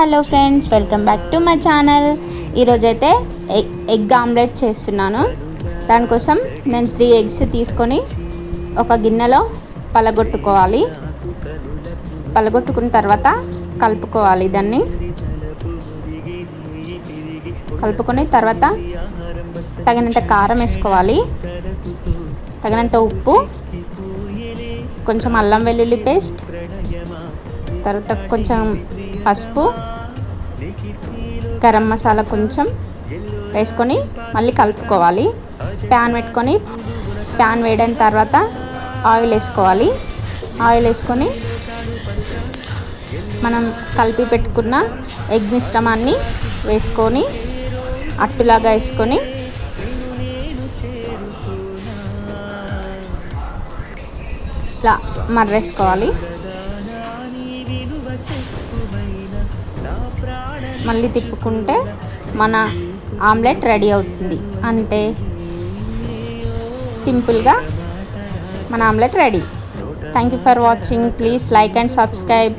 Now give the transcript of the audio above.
Hello friends welcome back to my channel. ఈరోజైతే egg egg omelette చేస్తున్నాను. దానికోసం నేను త్రీ ఎగ్స్ తీసుకొని ఒక గిన్నెలో పలగొట్టుకోవాలి. పలగొట్టుకున్న తర్వాత కలుపుకోవాలి దాన్ని. కలుపుకొని తర్వాత తగినంత కారం వేసుకోవాలి. తగినంత ఉప్పు కొంచెం అల్లం వెల్లుల్లి పేస్ట్ తర్వాత కొంచెం పసుపు గరం మసాలా కొంచెం వేసుకొని మళ్ళీ కలుపుకోవాలి. ప్యాన్ పెట్టుకొని ప్యాన్ వేయడం తర్వాత ఆయిల్ వేసుకోవాలి. ఆయిల్ వేసుకొని మనం కలిపి పెట్టుకున్న ఎగ్ మిశ్రమాన్ని వేసుకొని అట్టులాగా వేసుకొని ఇలా మర్రేసుకోవాలి. మళ్ళీ తిప్పుకుంటే మన ఆమ్లెట్ రెడీ అవుతుంది. అంటే సింపుల్గా మన omelette ready. Thank you for watching please like and subscribe